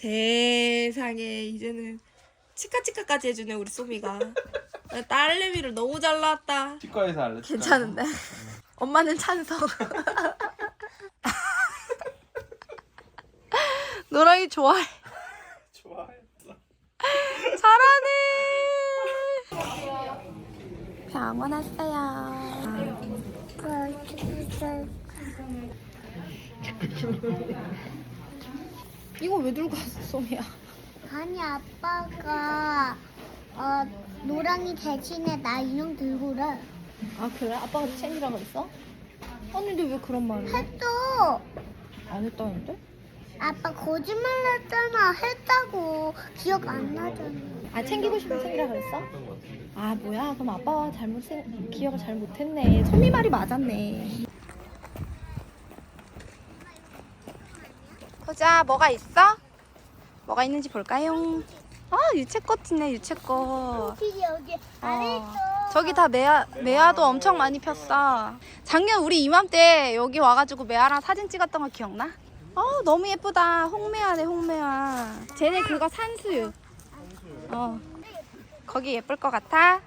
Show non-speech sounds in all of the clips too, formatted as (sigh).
세상에 이제는 치카치카까지 해주네 우리 소미가. 나 딸내미를 너무 잘 낳았다. 치과에서 할래. 치과에서. 괜찮은데? 엄마는 찬성. (laughs) 노랑이 좋아해. 좋아해. 잘하네. 병원 왔어요. 이거 왜 들고 왔어, 소미야? 아니 아빠가 어 노랑이 대신에 나 인형 들고 그래 아 그래? 아빠가 챙기라 그랬어? 아니 근데 왜 그런 말을 해? 했어 안 했다는데? 아빠 거짓말 했잖아 했다고 기억 안 나잖아 아 챙기고 싶으면 챙기라 그랬어? 아 뭐야 그럼 아빠가 잘못 생... 기억을 잘 못했네 소미 말이 맞았네 보자 뭐가 있어? 뭐가 있는지 볼까요? 아 유채꽃 있네 유채꽃 여기 여기 안에 어, 있어 저기 다 메아, 메아도 엄청 많이 폈어. 작년 우리 이맘때 여기 와가지고 메아랑 사진 찍었던 거 기억나? 어 너무 예쁘다. 홍메아네 홍메아. 쟤네 그거 산수유. 어. 거기 예쁠 것 같아?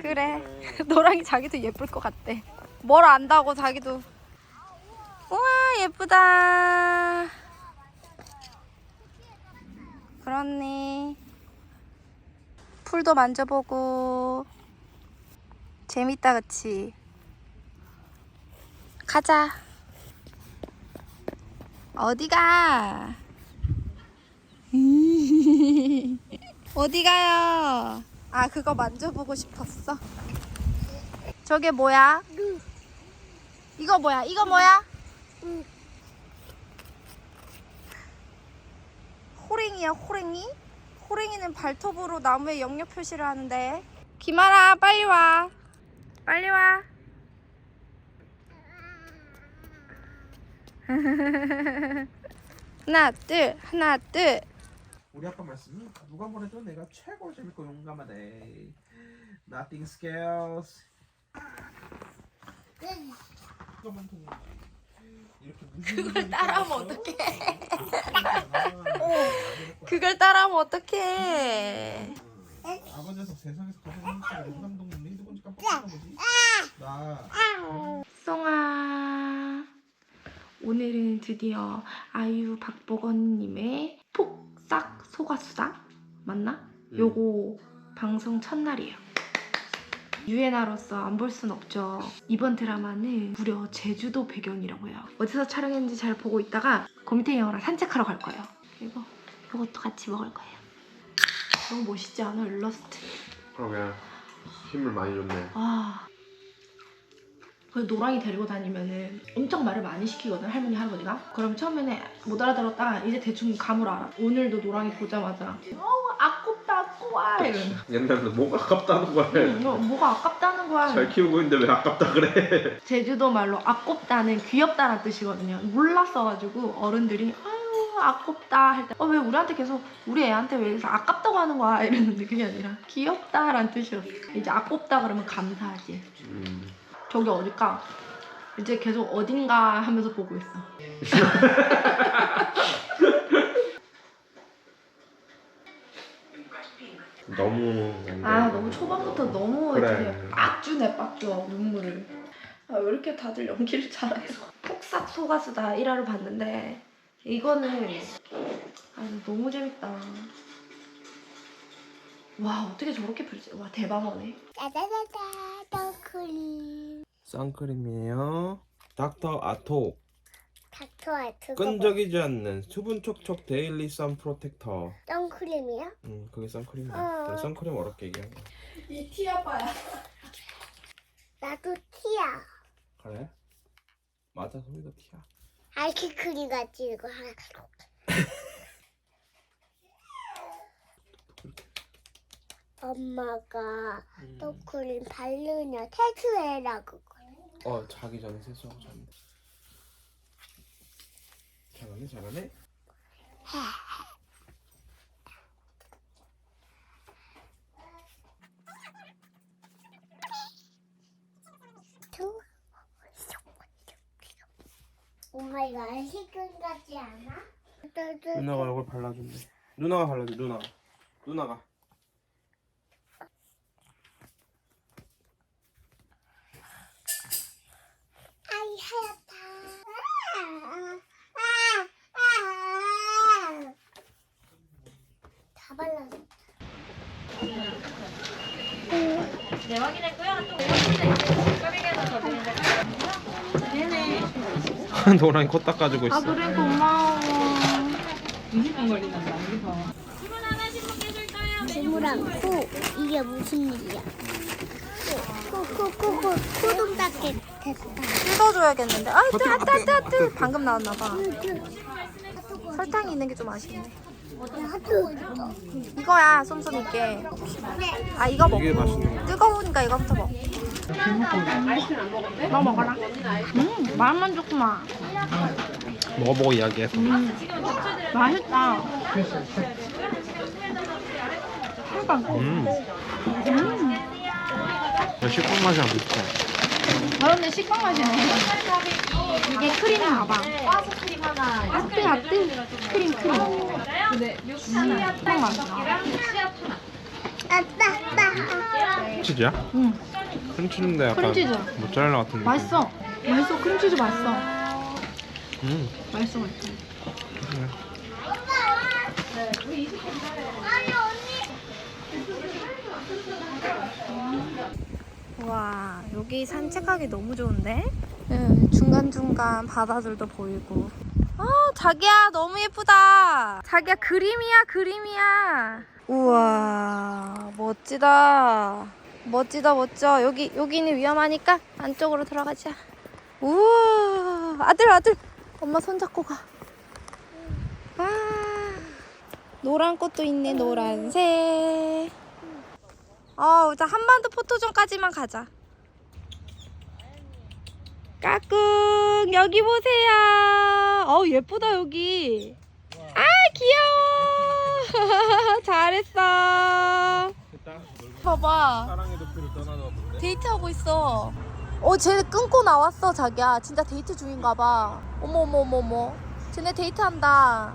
그래. (laughs) 너랑이 자기도 예쁠 것 같대. 뭘 안다고 자기도. 우와 예쁘다. 그렇네. 풀도 만져보고 재밌다 그치? 가자 어디가? (laughs) 어디 가요? 아 그거 만져보고 싶었어 저게 뭐야? 이거 뭐야? 이거 뭐야? 응. 호랭이야 호랭이? 호랭이는 발톱으로 나무에 영역 표시를 하는데 김아라 빨리 와 빨리 와 (laughs) 하나 둘 하나 둘 우리 아빠 말씀이 누가 뭐래도 내가 최고 재밌고 용감하대. Nothing scares. 그걸 따라하면 어떡해? 어. 그걸 따라하면 어떡해? 아버지 녀석 세상에서 가장 용감동 놈이? 누군지 깜빡했나 보지. 나. 송아. 오늘은 드디어 아이유 박보건님의 폭삭 소가수다? 맞나? 음. 요거 방송 첫날이에요 유엔아로서 안 볼 순 없죠. 이번 드라마는 무려 제주도 배경이라고 해요. 어디서 촬영했는지 잘 보고 있다가 거미태 형이랑 산책하러 갈 거예요. 그리고 이것도 같이 먹을 거예요. 너무 멋있지 않아? 일러스트 그러게 힘을 많이 줬네. 아. 그 노랑이 데리고 다니면은 엄청 말을 많이 시키거든 할머니 할아버지가. 그럼 처음에는 못 알아들었다가 이제 대충 감을 알아. 오늘도 노랑이 보자마자. 어우 아깝 다 아까워 이러는 옛날에 뭐가 아깝다는 거야. 응, 뭐, 뭐가 아깝다는 거야 잘 키우고 있는데 왜 아깝다 그래? 제주도 말로 아깝다는 귀엽다는 뜻이거든요 몰랐어가지고 어른들이 아유 아깝다 할 때 어 왜 우리한테 계속 우리 애한테 왜 계속 아깝다고 하는 거야 이랬는데 그게 아니라 귀엽다라는 뜻이었어 이제 아깝다 그러면 감사하지 음. 저기 어딜까? 이제 계속 어딘가 하면서 보고 있어. (laughs) 너무 아 너무 초반부터 너무 그래. 이렇게 빡 주네 빡 줘. 눈물을. 아 왜 이렇게 다들 연기를 잘해? 폭삭 소가수다 1화를 봤는데 이거는 아 너무 재밌다. 와 어떻게 저렇게 펼지? 와 대박이네. 짜자자자 덩크림 선크림이에요. 닥터 아토 닥터 아트 끈적이지 않는 수분 촉촉 데일리 선 프로텍터. 덩크림이야? 음 그게 선크림이야. 어. 선크림 어렵게 얘기한 거야. 이 티아빠야. 나도 티야 그래? 맞아 소미도 티야. 아이스크림 같이 이거 하나 (laughs) 엄마가 음. 덩크림 바르냐 태수해라고 어 자기 전에 세수하고 잤네. 잘 하네 잘하네. 엄마 이거 아이스크림 같지 않아? 누나가 얼굴 발라준대. 누나가 발라줘. 누나가. 누나가. 아이 하얗다. 네, 확인했고요. 또 5분째 꽈배기에서 더 드린다. 네네. 노랑이 코 닦아주고 있어. 그래 고마워. 20분 걸린단다, 여기서. 주문 하나씩 먹해줄까요? 재물 않고 이게 무슨 일이야? 코 코 코 코 코 좀 닦게 됐다. 뜯어줘야겠는데. 아, 뜨, 아, 뜨, 뜨, 뜨. 방금 나왔나 봐. 설탕이 있는 게 좀 아쉽네. 이거야, 솜솜 있게. 아, 이거 먹고. 이게 맛있는 거. 뜨거우니까 이거부터 먹. 너 먹어라. 음, 맛만 좋구만. 먹어보고 이야기해서. 맛있다. 음. 식빵 맛이 안 비슷해. 그런데 식빵 맛이네. 이게 크림 가방. 빠스 크림 하나. 아뜨 아뜨. 크림 크림. 네, 뮤스 하나. 식빵 하나. 아빠 아빠. 치즈야? 응. 크림치즈인데 약간 크림치즈. 모짜렐라 같은 느낌. 맛있어. 맛있어. 크림치즈 맛있어. 음. 맛있어 맛있어. 아니 언니. 와 여기 산책하기 너무 좋은데? 응, 중간중간 바다들도 보이고. 아 자기야 너무 예쁘다. 자기야 그림이야 그림이야. 우와 멋지다. 멋지다 멋져. 여기 여기는 위험하니까 안쪽으로 들어가자. 우와 아들 아들. 엄마 손잡고 가. 아, 노란 꽃도 있네 노란색. 어, 자 한반도 포토존까지만 가자. 까꿍 여기 보세요. 어 예쁘다 여기. 아 귀여워. (laughs) 잘했어. 봐봐. 사랑의 도피를 떠나다 데이트하고 있어. 어, 쟤 끊고 나왔어, 자기야. 진짜 데이트 중인가 봐. 어머, 어머, 어머, 어머. 쟤네 데이트한다.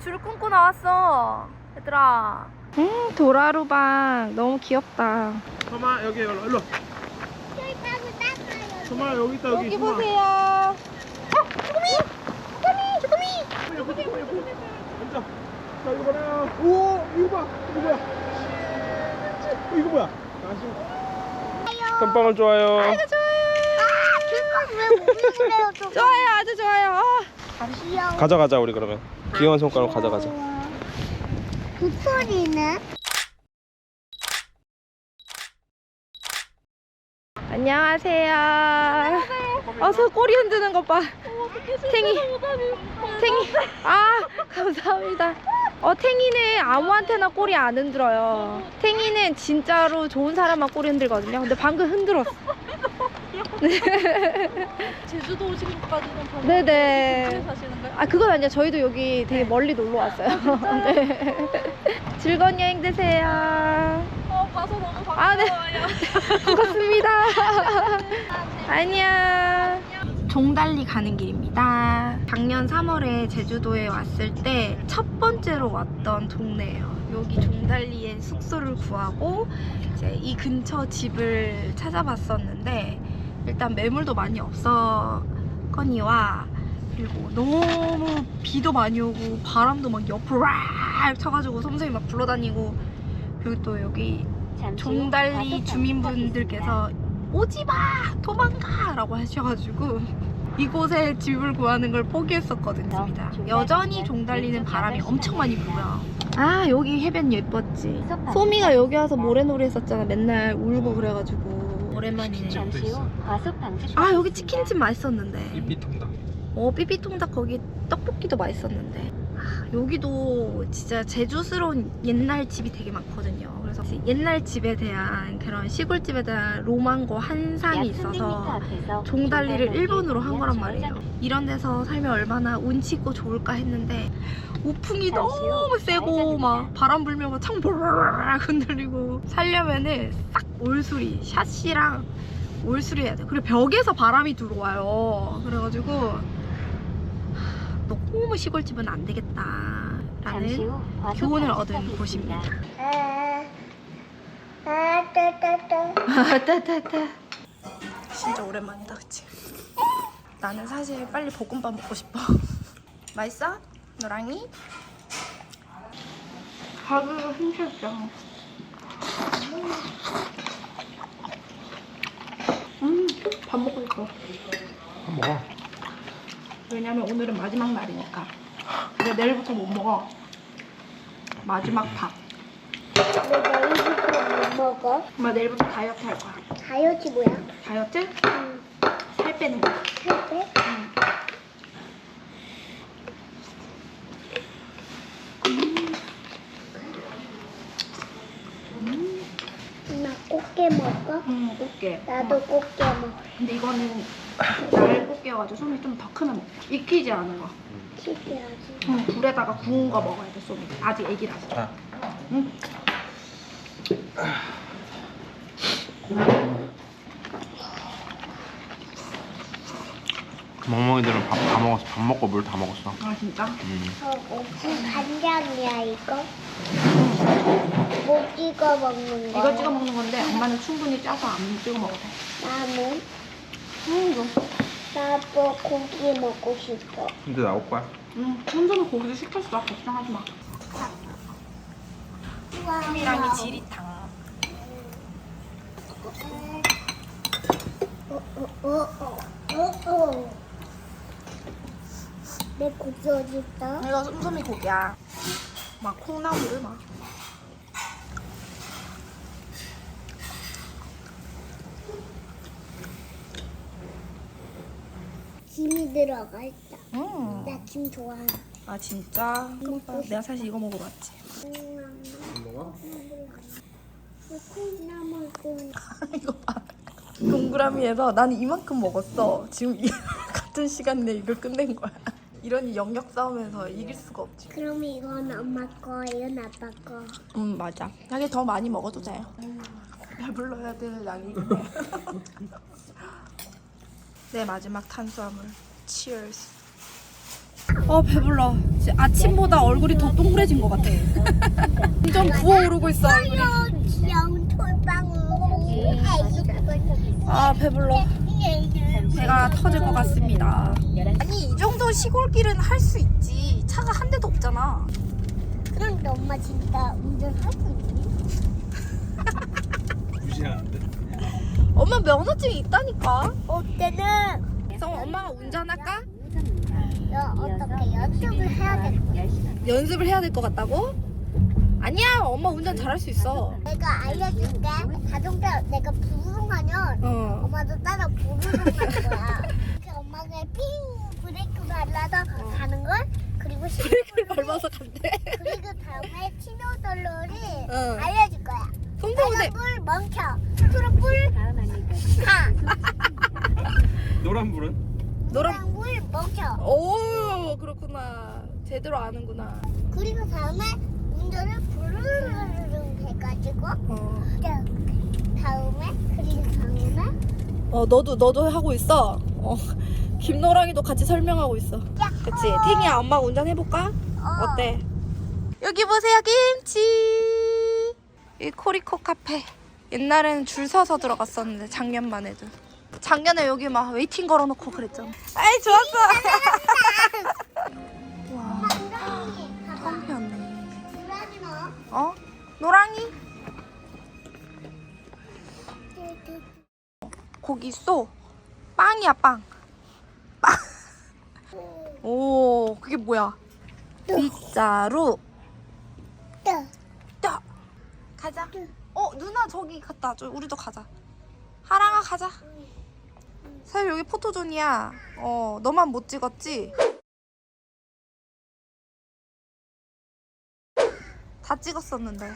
줄을 끊고 나왔어. 얘들아. 음, 도라루방. 너무 귀엽다. 소마 여기 일로 일로. 소마 여기 있다 여기. 여기 소마. 보세요. 어, 앉아. 자 이거 봐라. 오 이거 봐. 이거 뭐야? 어, 이거 뭐야? 금방울 좋아요. 아이고, 좋아요. 왜못 그래요 좀. 좋아요, 아주 좋아요. 아. 귀여워. 가져가자 우리 그러면. 귀여운 손가락 가져가자. 도토리는? 안녕하세요. 어서 꼬리 흔드는 것 봐. 탱이. 탱이. 아, 감사합니다. 어, 탱이는 아무한테나 꼬리 안 흔들어요. 탱이는 진짜로 좋은 사람만 꼬리 흔들거든요. 근데 방금 흔들었어. (laughs) 제주도 오신 것까지는 다 네네. 사시는 거예요? 아, 그건 아니야. 저희도 여기 되게 멀리 놀러 왔어요. (laughs) 네. 즐거운 여행 되세요. 어, 봐서 너무 반가워요. 아, 네. (laughs) 반갑습니다. (laughs) 안녕. 종달리 가는 길입니다. 작년 3월에 제주도에 왔을 때 첫 번째로 왔던 동네예요. 여기 종달리에 숙소를 구하고 이제 이 근처 집을 찾아봤었는데 일단 매물도 많이 없었거니와 그리고 너무 비도 많이 오고 바람도 막 옆으로 락 쳐가지고 솜솜이 막 굴러다니고 그리고 또 여기 종달리 주민분들께서 오지마! 도망가! 라고 하셔가지고 (laughs) 이곳에 집을 구하는 걸 포기했었거든요. 여전히 종달리는 바람이 엄청 많이 불어요. 아 여기 해변 예뻤지. 소미가 여기 와서 모래놀이 했었잖아. 맨날 울고 그래가지고. 오랜만이네. 아 여기 치킨집 맛있었는데. 삐삐통닭. 어 삐삐통닭 거기 떡볶이도 맛있었는데. 아, 여기도 진짜 제주스러운 옛날 집이 되게 많거든요. 그래서 옛날 집에 대한 그런 시골집에 대한 로망과 환상이 있어서 종달리를 1번으로 한 거란 말이에요. 이런 데서 살면 얼마나 운치 있고 좋을까 했는데 우풍이 너무 세고 막 바람 불면 막창 보르르르 흔들리고 살려면은 싹 올수리 샷시랑 올수리 해야 돼 그리고 벽에서 바람이 들어와요. 그래가지고 너무 시골집은 안 되겠다. 라는 교훈을 얻은 곳입니다. 따따따. 따따따. 진짜 오랜만이다, 그치? 나는 사실 빨리 볶음밥 먹고 싶어. (laughs) 맛있어? 노랑이? 가루가 힘들죠. 음, 밥 먹고 싶어. 먹어. 왜냐면 오늘은 마지막 날이니까. 근데 내일부터 못 먹어. 마지막 밥. 왜 내일부터 못 먹어? 엄마 내일부터 다이어트 할 거야. 다이어트 뭐야? 다이어트? 응. 살 빼는 거. 살 빼? 엄마 꽃게 먹어? 응, 꽃게. 나도 꽃게 먹어. 근데 이거는 날 꽃게여가지고 솜이 좀더 크면 먹자. 익히지 않은 거. 신기하지. 응, 불에다가 구운 거 먹어야 돼, 솜이. 아직 애기라서. 자. 응. 멍멍이들은 밥 다 먹었어. 밥 먹고 물 다 먹었어. 아, 진짜? 음. 어, 무슨 간장이야 이거? 뭐 찍어 먹는 거야? 이거 찍어 먹는 건데 엄마는 충분히 짜서 안 찍어 먹어도 돼. 나는 응, 이거. 나도 고기 먹고 싶어. 근데 나올 거야. 응, 혼자는 고기도 시켰어. 걱정하지 마. 솜이랑이 지리탕. 어, 어, 어, 어, 어. 내 고기 어디 있어? 이거 솜솜이 고기야. 막 콩나물을 막. 들어가 있다. 음. 나 김 좋아해. 아, 진짜? 내가 사실 이거 먹어봤지. 먹어? 콩나물 좀 이거 봐. 동그라미에서 나는 이만큼 먹었어. 지금 이 (laughs) 같은 시간 내에 이걸 끝낸 거야. 이러니 영역 싸움에서 이길 수가 없지. 그럼 이건 엄마 거, 이건 아빠 거. 음 맞아. 자기 더 많이 먹어도 돼. 배불러야 될 날이네. (laughs) 내 마지막 탄수화물. Cheers. 어 배불러. 아침보다 얼굴이 더 동그래진 것 같아. (laughs) 점점 부어오르고 있어 얼굴이. 아 배불러. 배가 터질 것 같습니다. 아니 이 정도 시골길은 할 수 있지. 차가 한 대도 없잖아. 그런데 엄마 진짜 운전할 수 있니? 무시하는데. 엄마 면허증이 있다니까. 어때는 엄마가 운전할까? 너 어떻게 연습을 해야 될 거야? 연습을 해야 될 것 같다고? 아니야 엄마 운전 잘할 수 있어. 내가 알려줄게. 자동차 내가 부르릉 하면 어. 엄마도 따라 부르릉 할 거야. 그 엄마가 핑 브레이크 밟아서 가는 걸 그리고 시- 브레이크를 밟아서 간대. 그리고 다음에 신호선로를 응. 알려줄 거야. 성대모대. 빨간 불 멈춰. 초록 불 가. 노란불은? 노란. 노란불 멈춰. 오 그렇구나. 제대로 아는구나. 그리고 다음에 운전을 부르릉 해가지고 어. 다음에 그리고 다음에 어 너도 너도 하고 있어. 어. 김노랑이도 같이 설명하고 있어. 그치? 탱이야 엄마 운전해 볼까? 어. 어때? 여기 보세요 김치. 이 코리코 카페. 옛날에는 줄 서서 들어갔었는데 작년만 해도. 작년에 여기 막 웨이팅 걸어놓고 그랬잖아. 아이 좋았어. (laughs) 와. 텅 비었네. 어? 노랑이? 고기 쏘. 빵이야 빵. 빵. (laughs) 오 그게 뭐야? 빗자루. 뜨. 야 가자. 어 누나 저기 갔다. 저 우리도 가자. 하랑아 가자. 사실 여기 포토존이야. 어 너만 못 찍었지? 다 찍었었는데.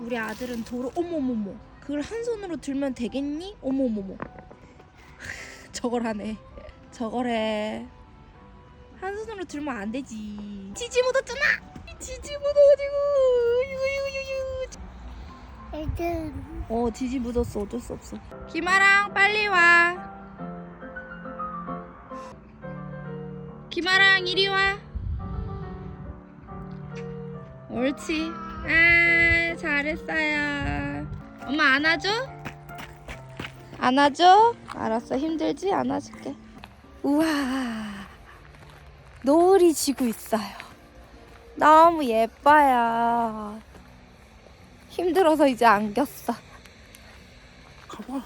우리 아들은 도로 어머머머 그걸 한 손으로 들면 되겠니? 어머머머 (laughs) 저걸 하네 해한 손으로 들면 안 되지. 지지 묻었잖아. 지지 묻어가지고. 유유유유. 애들 어 지지 묻었어 어쩔 수 없어. 김아랑 빨리 와. 김아랑 이리 와. 옳지. 아 잘했어요. 엄마 안아줘? 안아줘? 알았어 힘들지? 안아줄게. 우와 노을이 지고 있어요. 너무 예뻐요. 힘들어서 이제 안겼어. 가봐.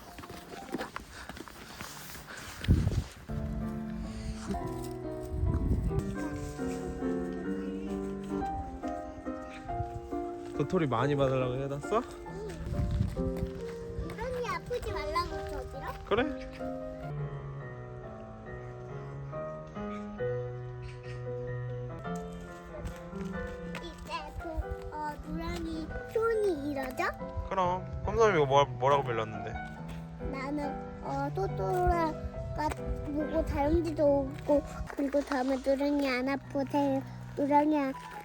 도토리 많이 받으려고 해놨어? 우렁이 아프지 말라고 저기로 그래? 이러져? 그럼 험삼이가 뭐, 뭐라고 빌렸는데? 나는 어, 토토로가 보고 다람쥐도 오고 그리고 다음에 노랑이 안 아프대 노랑이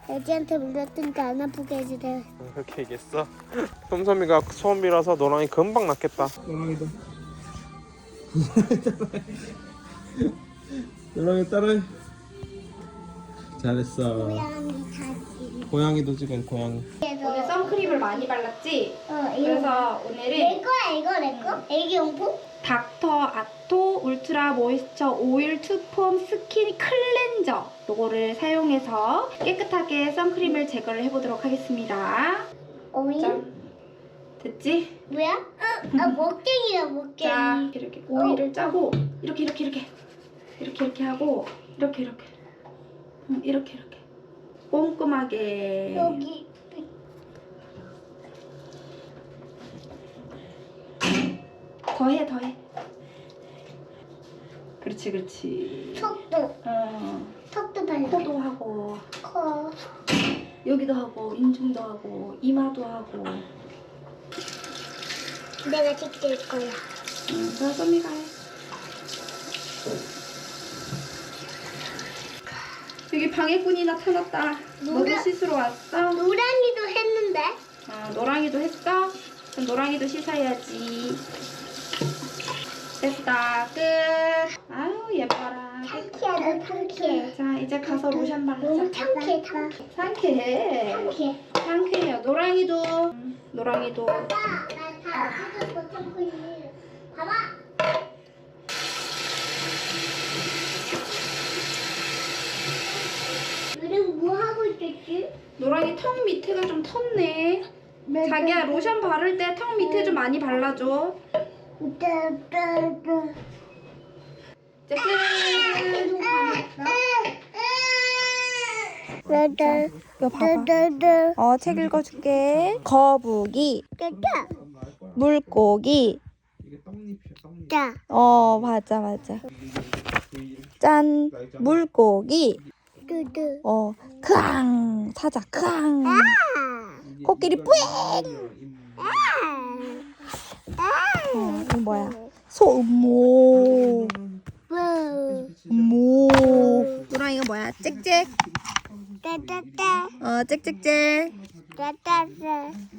애기한테 물렸으니까 안 아프게 해주래 그렇게 얘기했어? (laughs) 험삼이가 소원비라서 노랑이 금방 낫겠다. 노랑이도. (laughs) 노랑이 따라해. 잘했어. 고양이 고양이도 찍어 고양이 선크림을 많이 발랐지? 어, 이거 그래서 내 오늘은 거야 이거 내 거? 애기 용품? 닥터 아토 울트라 모이스처 오일 투폼 스킨 클렌저 요거를 사용해서 깨끗하게 선크림을 제거를 해보도록 하겠습니다. 오이? 짠. 됐지? 뭐야? 어, 아 목갱이야 목갱이 자 이렇게 오일을 짜고 이렇게 이렇게 이렇게 이렇게 이렇게 하고 이렇게 이렇게 응, 이렇게 이렇게 꼼꼼하게 여기 더해 더해. 그렇지 그렇지. 턱도 어, 턱도 발라 코도 하고 코 여기도 하고 인중도 하고 이마도 하고. 내가 찍을 거야. 응, 썸이가 해. 여기 방해꾼이 나타났다. 너도 노라- 씻으러 왔어? 노랑이도 했는데? 아, 노랑이도 했어? 그럼 노랑이도 씻어야지. 됐다. 끝. 아유, 예뻐라. 상쾌하다 상쾌해 자, 이제 가서 로션 너무 바르자. 상쾌해 상쾌해 상쾌해. 상쾌해 상쾌해요. 노랑이도. 음, 노랑이도. 나다 묻었어 탱크니 봐봐 너는 뭐 하고 있었지? 노랑이 턱 밑에가 좀 텄네. 자기야, 로션 바를 때 턱 밑에 좀 많이 발라줘. 어, 책 읽어줄게. 거북이, 물고기. 어, 맞아, 맞아. 짠. 물고기. 어, 크앙. 사자, 크앙. 코끼리 뿌잉. 이거 뭐야? 소, 음모. 음모. 누랑 이거 뭐야? 찍찍. 따따따. 어 찍찍찍.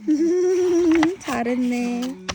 (laughs) 잘했네.